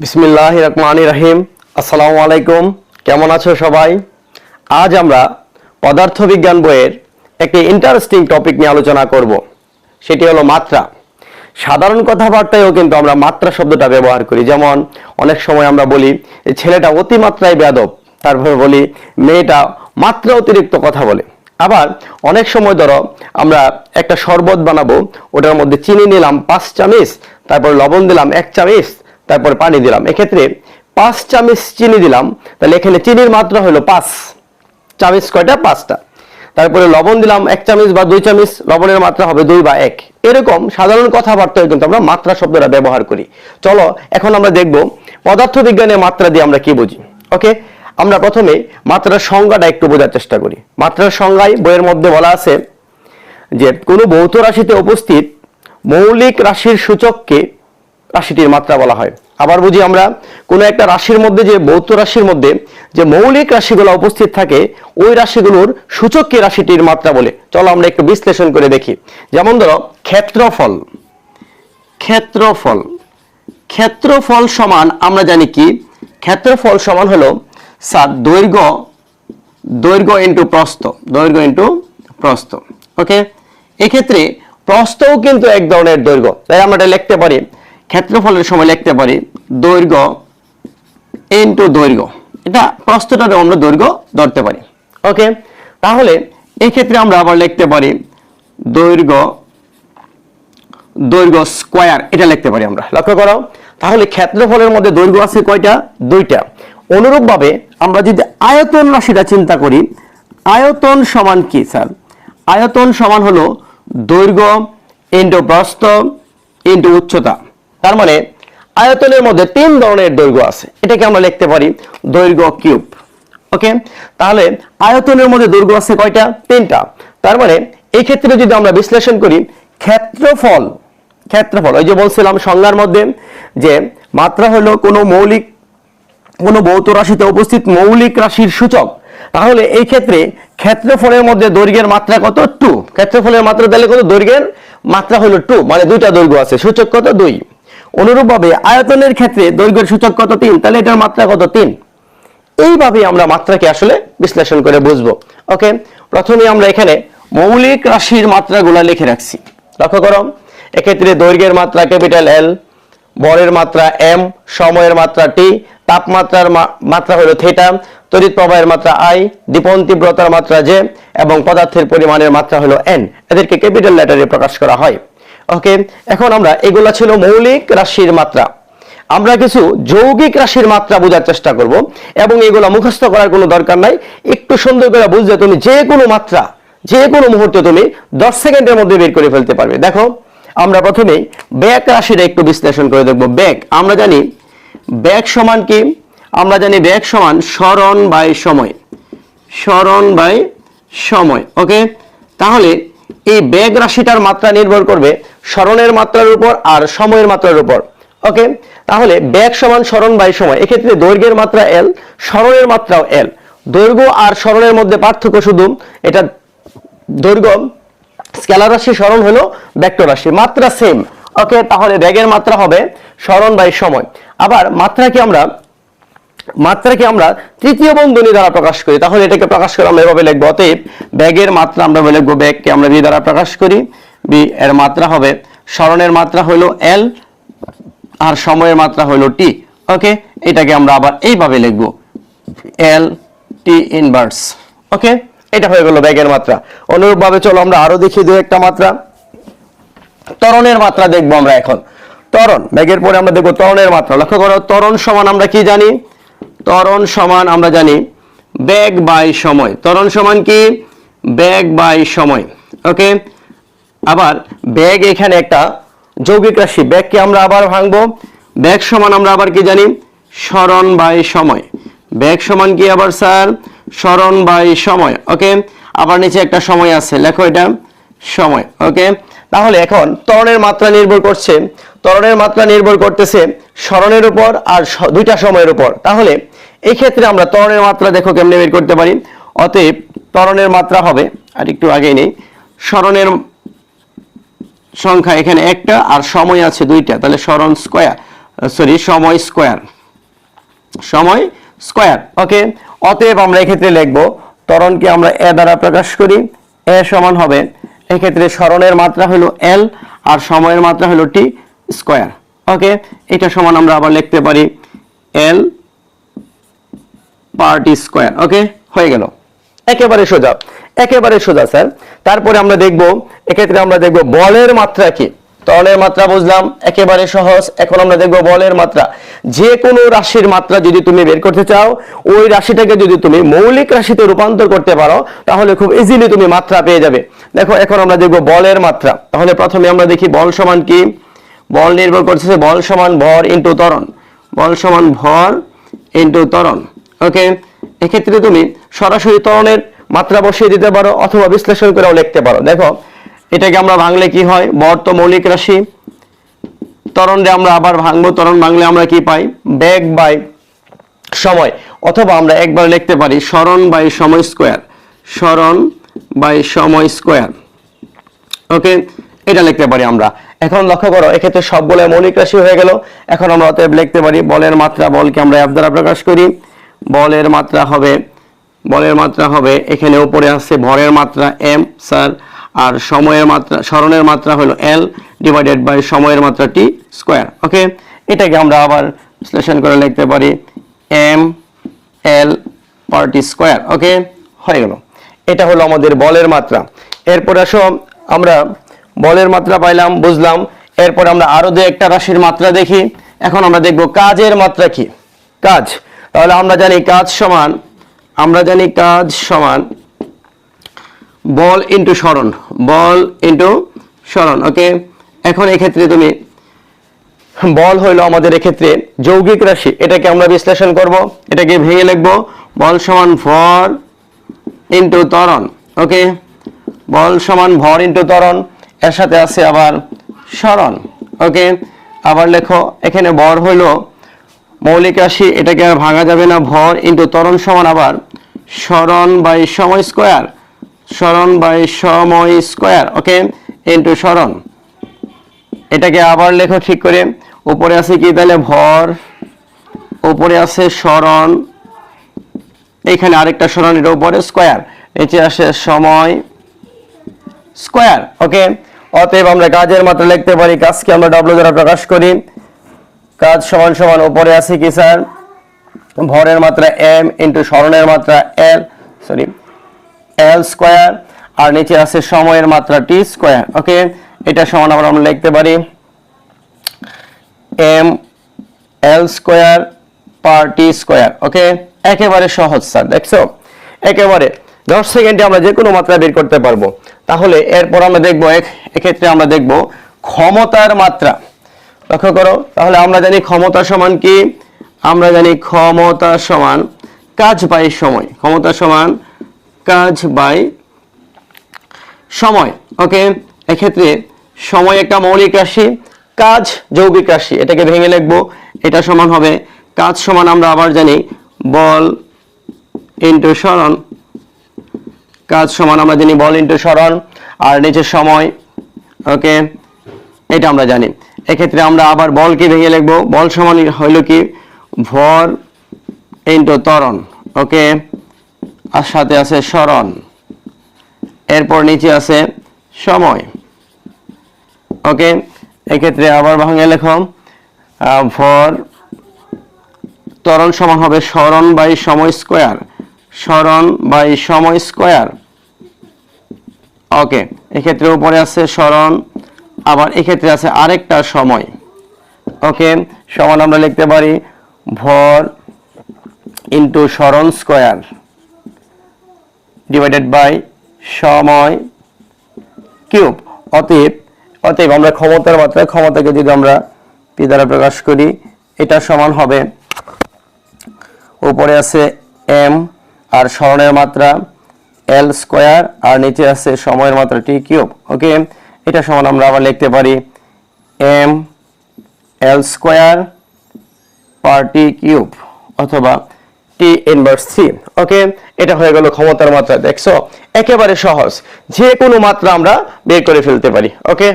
বিসমিল্লাহ রহমান রাহিম। আসসালামু আলাইকুম। কেমন আছো সবাই? আজ আমরা পদার্থবিজ্ঞান বইয়ের একটি ইন্টারেস্টিং টপিক নিয়ে আলোচনা করব। সেটি হলো মাত্রা। সাধারণ কথাবার্তায়ও কিন্তু আমরা মাত্রা শব্দটা ব্যবহার করি। যেমন অনেক সময় আমরা বলি "এই ছেলেটা অতিমাত্রায় বেয়াদব। তারপরে বলি, মেয়েটা মাত্রা অতিরিক্ত কথা বলে। আবার অনেক সময় ধরো, আমরা একটা শরবত বানাবো, ওটার মধ্যে চিনি নিলাম পাঁচ চামিচ, তারপর লবণ দিলাম এক চামিচ তারপর পানি দিলাম। এক্ষেত্রে পাঁচ চামিচ চিনি দিলাম। তাহলে এখানে চিনির মাত্রা হলো পাঁচ। চামিচ কয়টা? পাঁচটা। তারপরে লবণ দিলাম এক চামিচ বা দুই চামিচ। লবণের মাত্রা হবে দুই বা এক। এরকম সাধারণ কথাবার্তায় কিন্তু আমরা মাত্রা শব্দটা ব্যবহার করি। চলো, এখন আমরা দেখব পদার্থবিজ্ঞানের মাত্রা দিয়ে আমরা কি বুঝি। ওকে? আমরা প্রথমে মাত্রার সংজ্ঞাটা একটু বোঝার চেষ্টা করি। মাত্রার সংজ্ঞায় বইয়ের মধ্যে বলা আছে যে কোনো ভৌত রাশিতে উপস্থিত মৌলিক রাশির সূচককে রাশিটির মাত্রা বলা হয়। আবার বুঝি আমরা কোনো একটা রাশির মধ্যে যে ভৌত রাশির মধ্যে যে মৌলিক রাশিগুলো উপস্থিত থাকে, ওই রাশিগুলোর সূচককে রাশিটির মাত্রা বলে। চলো আমরা একটু বিশ্লেষণ করে দেখি। যেমন ধরো, ক্ষেত্রফল। ক্ষেত্রফল। ক্ষেত্রফল সমান আমরা জানি কি? ক্ষেত্রফল সমান হলো সাত দৈর্ঘ্য দৈর্ঘ্য ইন্টু প্রস্থ, দৈর্ঘ্য ইন্টু প্রস্থ। ওকে এক্ষেত্রে প্রস্থও কিন্তু এক ধরনের দৈর্ঘ্য। তাই আমরা এটা লিখতে পারি। ক্ষেত্রফলের সময় লিখতে পারি দৈর্ঘ্য ইন্টু দৈর্ঘ্য। এটা প্রস্থটাকে আমরা দৈর্ঘ্য ধরতে পারি। ওকে? তাহলে এই ক্ষেত্রে আমরা আবার লিখতে পারি দৈর্ঘ্য দৈর্ঘ্য স্কোয়ার। এটা লিখতে পারি আমরা। লক্ষ্য করো। তাহলে ক্ষেত্রফলের মধ্যে দৈর্ঘ্য আছে কয়টা? দুইটা। অনুরূপভাবে আমরা যদি আয়তন রাশিটা চিন্তা করি, আয়তন সমান কি, স্যার? আয়তন সমান হলো দৈর্ঘ্য ইন্টু প্রস্থ ইন্টু উচ্চতা। তার মানে আয়তনের মধ্যে তিন ধরনের দৈর্ঘ্য আছে। এটাকে আমরা লিখতে পারি দৈর্ঘ্য কিউব। ওকে? তাহলে আয়তনের মধ্যে দৈর্ঘ্য আছে কয়টা? তিনটা। তার মানে এই ক্ষেত্রে যদি আমরা বিশ্লেষণ করি, ক্ষেত্রফল ক্ষেত্রফল, ওই যে বলছিলাম সংজ্ঞার মধ্যে যে মাত্রা হলো কোনো মৌলিক, কোনো ভৌত রাশিতে উপস্থিত মৌলিক রাশির সূচক। তাহলে এই ক্ষেত্রে ক্ষেত্রফলের মধ্যে দৈর্ঘ্যের মাত্রা কত? টু ক্ষেত্রফলের মাত্রা তাহলে কত? দৈর্ঘ্যের মাত্রা হলো টু মানে দুইটা দৈর্ঘ্য আছে। সূচক কত? দুই। অনুরূপভাবে আয়তনের ক্ষেত্রে দৈর্ঘ্যের সূচক কত তিন? তাহলে এটার মাত্রা কত তিন? এইভাবে আমরা মাত্রাকে আসলে বিশ্লেষণ করে বুঝব। ওকে? প্রথমে আমরা এখানে মৌলিক রাশির মাত্রাগুলো লিখে রাখছি। লক্ষ্য করো, এক্ষেত্রে দৈর্ঘ্যের মাত্রা ক্যাপিটাল এল বরের মাত্রা এম সময়ের মাত্রা টি তাপমাত্রার মাত্রা হলো থিটা তড়িৎ প্রবাহের মাত্রা আই দীপন তীব্রতার মাত্রা জে এবং পদার্থের পরিমাণের মাত্রা হলো এন এদেরকে ক্যাপিটাল লেটারে প্রকাশ করা হয়। ওকে এখন আমরা, এগুলা ছিল মৌলিক রাশির মাত্রা। আমরা কিছু যৌগিক রাশির মাত্রা বোঝার চেষ্টা করব, এবং এগুলা মুখস্থ করার কোনো দরকার নাই। একটু সুন্দর করে বুঝলে তুমি যে কোনো মাত্রা, যে কোনো মুহূর্তে তুমি দশ সেকেন্ডের মধ্যে বের করে ফেলতে পারবে। দেখো, আমরা প্রথমে ব্যাক রাশিটা একটু বিশ্লেষণ করে দেখব। ব্যাক, আমরা জানি ব্যাক সমান কি? আমরা জানি ব্যাক সমান স্মরণ বাই সময়। স্মরণ বাই সময় ওকে তাহলে এই ব্যাগ রাশিটার মাত্রা নির্ভর করবে স্মরণের মাত্রার উপর আর সময়ের মাত্রার উপর। ওকে? তাহলে ব্যাগ সমান স্মরণ বাই সময়। এক্ষেত্রে দৈর্ঘ্যের মাত্রা এল স্মরণের মাত্রাও এল দৈর্ঘ্য আর স্মরণের মধ্যে পার্থক্য শুধু এটা দৈর্ঘ্য, স্কেলার রাশি স্মরণ হলো ভেক্টর রাশি। মাত্রা সেম ওকে? তাহলে ব্যাগের মাত্রা হবে স্মরণ বাই সময়। আবার মাত্রাকে আমরা মাত্রাকে আমরা তৃতীয় বন্ধনী দ্বারা প্রকাশ করি? তাহলে এটাকে প্রকাশ করে আমরা এভাবে লিখব। অতএব ব্যাগের মাত্রা আমরা লিখব। ব্যাগকে আমরা বি দ্বারা প্রকাশ করি। বি এর মাত্রা হবে, স্মরণের মাত্রা হলো এল আর সময়ের মাত্রা হলো টি। ওকে? এটাকে আমরা আবার এইভাবে লিখব। L, T inverse. ওকে? এটা হয়ে গেল ব্যাগের মাত্রা। অনুরূপভাবে চলো আমরা আরও দেখি দু একটা মাত্রা। ত্বরণের মাত্রা দেখব আমরা এখন। ত্বরণ, ব্যাগের পরে আমরা দেখব ত্বরণের মাত্রা। লক্ষ্য করো, ত্বরণ সমান আমরা কি জানি? ত্বরণ সমান আমরা জানি ব্যাগ বাই সময়। ত্বরণ সমান কি? ব্যাগ বাই সময়। ওকে? আবার ব্যাগ এখানে একটা যৌগিক রাশি। ব্যাগকে আমরা আবার ভাঙবো। ব্যাগ সমান আমরা আবার কি জানি? স্মরণ বাই সময়। ব্যাগ সমান কি আবার, স্যার? স্মরণ বাই সময়। ওকে? আবার নিচে একটা সময় আছে। লেখো এটা। সময়। ওকে? তাহলে এখন ত্বরণের মাত্রা নির্ভর করছে। ত্বরণের মাত্রা নির্ভর করতেছে স্মরণের উপর আর দুইটা সময়ের উপর। তাহলে এই ক্ষেত্রে আমরা ত্বরণের মাত্রা দেখো কেমনে বের করতে পারি। অতএব ত্বরণের মাত্রা হবে, আর একটু আগেই নেই, স্মরণের সংখ্যা এখানে একটা আর সময় আছে দুইটা, তাহলে স্মরণ স্কোয়ার সরি সময় স্কোয়ার সময় স্কোয়ার ওকে অতএব আমরা এক্ষেত্রে লিখব, ত্বরণকে আমরা এ দ্বারা প্রকাশ করি, এ সমান হবে, এক্ষেত্রে স্মরণের মাত্রা হলো এল আর সময়ের মাত্রা হলো টি স্কোয়ার ওকে এটা সমান আমরা আবার লিখতে পারি এল পার্টি স্কোয়ার ওকে হয়ে গেল। একেবারে সোজা একেবারে সোজা স্যার তারপরে আমরা দেখব, এক্ষেত্রে আমরা দেখব বলের মাত্রা কি? তলের মাত্রা বুঝলাম, একেবারে সহজ। এখন আমরা দেখব বলের মাত্রা। যে কোনো রাশির মাত্রা যদি তুমি বের করতে চাও, ওই রাশিটাকে যদি তুমি মৌলিক রাশিতে রূপান্তর করতে পারো, তাহলে খুব ইজিলি তুমি মাত্রা পেয়ে যাবে। দেখো, এখন আমরা দেখব বলের মাত্রা। তাহলে প্রথমে আমরা দেখি বল সমান কি? বল নির্ভর করছে বল সমান ভর ইন্টু ত্বরণ। বল সমান ভর ইন্টু ত্বরণ। ওকে এক্ষেত্রে তুমি সরাসরি ত্বরণের মাত্রা বসিয়ে দিতে পারো অথবা বিশ্লেষণ করেও লিখতে পারো। দেখো, এটাকে আমরা ভাঙলে কি হয়? বর তো মৌলিক রাশি। ত্বরণে আমরা আবার ভাঙবো। তরণ ভাঙলে আমরা কি পাই? বেগ বাই সময়। অথবা আমরা একবার লিখতে পারি, স্মরণ বাই সময় স্কোয়ার। স্মরণ বাই সময় স্কোয়ার। ওকে এটা লিখতে পারি আমরা। এখন লক্ষ্য করো, এক্ষেত্রে সবগুলো মৌলিক রাশি হয়ে গেল। এখন আমরা অতএব লিখতে পারি, বলের মাত্রা বলকে আমরা অ্যাপ দ্বারা প্রকাশ করি। বলের মাত্রা হবে, বলের মাত্রা হবে, এখানে উপরে আসছে ভরের মাত্রা এম, স্যার, আর সময়ের মাত্রা, স্মরণের মাত্রা হলো এল ডিভাইডেড বাই সময়ের মাত্রা টি স্কোয়ার, ওকে? এটাকে আমরা আবার বিশ্লেষণ করে লিখতে পারি M, L per T square, okay? হয়ে গেল। এটা হলো আমাদের বলের মাত্রা। এরপর আসো, আমরা বলের মাত্রা পাইলাম, বুঝলাম। এরপর আমরা আরও দু একটা রাশির মাত্রা দেখি। এখন আমরা দেখব কাজের মাত্রা কি? কাজ। তাহলে আমরা জানি কাজ সমান, আমরা জানি কাজ সমান বল ইন্টু স্মরণ বল ইন্টু স্মরণ ওকে এখন এক্ষেত্রে তুমি বল হইল আমাদের এক্ষেত্রে যৌগিক রাশি, এটাকে আমরা বিশ্লেষণ করব, এটাকে ভেঙে লিখব, বল সমান ভর ইন্টু ত্বরণ ওকে বল সমান ভর ইন্টু ত্বরণ, এর সাথে আছে আবার স্মরণ ওকে আবার লেখো, এখানে ভর হইল মৌলিক রাশি, এটাকে আর ভাঙা যাবে না, ভর ইন্টু ত্বরণ সমান আবার স্মরণ বাই সময় স্কোয়ার স্মরণ বাই সময় স্কোয়ার ওকে ইন্টু স্মরণ। এটাকে আবার লেখো ঠিক করে, উপরে আছে কি তাহলে ভর, উপরে আছে স্মরণ এইখানে আরেকটা স্মরণ, এটা উপরে স্কোয়ার নিচে আসে সময় স্কোয়ার ওকে অতএব আমরা কাজের মাত্রা লিখতে পারি, কাজকে আমরা ডব্লিউ দ্বারা প্রকাশ করি। কাজ সমান সমান উপরে আছে কি, স্যার? ভরের মাত্রা এম ইন্টু স্মরণের মাত্রা এল সরি এল স্কোয়ার আর নিচে আছে সময়ের মাত্রা টি স্কোয়ার ওকে এটা সমান আমরা আমরা লিখতে পারি M L square per T square okay একেবারে সহজ, স্যার, দেখছ? একেবারে দশ সেকেন্ডে আমরা যে কোনো মাত্রা বের করতে পারব। তাহলে এরপর আমরা দেখব এক- এক্ষেত্রে আমরা দেখব ক্ষমতার মাত্রা। লক্ষ্য করো, তাহলে আমরা জানি ক্ষমতা সমান কি? আমরা জানি ক্ষমতা সমান কাজ বাই সময়। ক্ষমতা সমান কাজ বাই সময়। ওকে? এক্ষেত্রে সময় একটা মৌলিক রাশি, কাজ যৌগিক রাশি। এটাকে ভেঙে লিখব। এটা সমান হবে কাজ সমান আমরা আবার জানি বল ইন্টু স্মরণ কাজ সমান আমরা জানি বল ইন্টু সরণ। আর নিচে সময়, ওকে? এটা আমরা জানি। এক্ষেত্রে আমরা আবার বলকে ভেঙে লিখব? বল সমান হইল কি? ভর ইন্টু তরণ ওকে আর সাথে আছে স্মরণ। এরপর নিচে আছে সময় ওকে এক্ষেত্রে আবার ভাঙে লেখো ভর ত্বরণ সমান হবে স্মরণ বাই সময় স্কোয়ার। স্মরণ বাই সময় স্কোয়ার ওকে এক্ষেত্রে উপরে আছে স্মরণ আবার এক্ষেত্রে আছে আরেকটা সময়। ওকে, সমান আমরা লিখতে পারি ভর ইন্টু স্মরণ স্কোয়ার ডিভাইডেড বাই সময় কিউব। অতএব অতএব আমরা ক্ষমতার মাত্রা, ক্ষমতাকে যদি আমরা পি দ্বারা প্রকাশ করি, এটা সমান হবে উপরে আছে এম আর স্মরণের মাত্রা এল স্কোয়ার আর নিচে আছে সময়ের মাত্রা টি কিউব। ওকে এটা সমান আমরা আবার লিখতে পারি M L square per T cube অথবা টি ইনভার্স থ্রি ওকে এটা হয়ে গেল ক্ষমতার মাত্রা, দেখছ? একেবারে সহজ। যে কোনো মাত্রা আমরা বের করে ফেলতে পারি। ওকে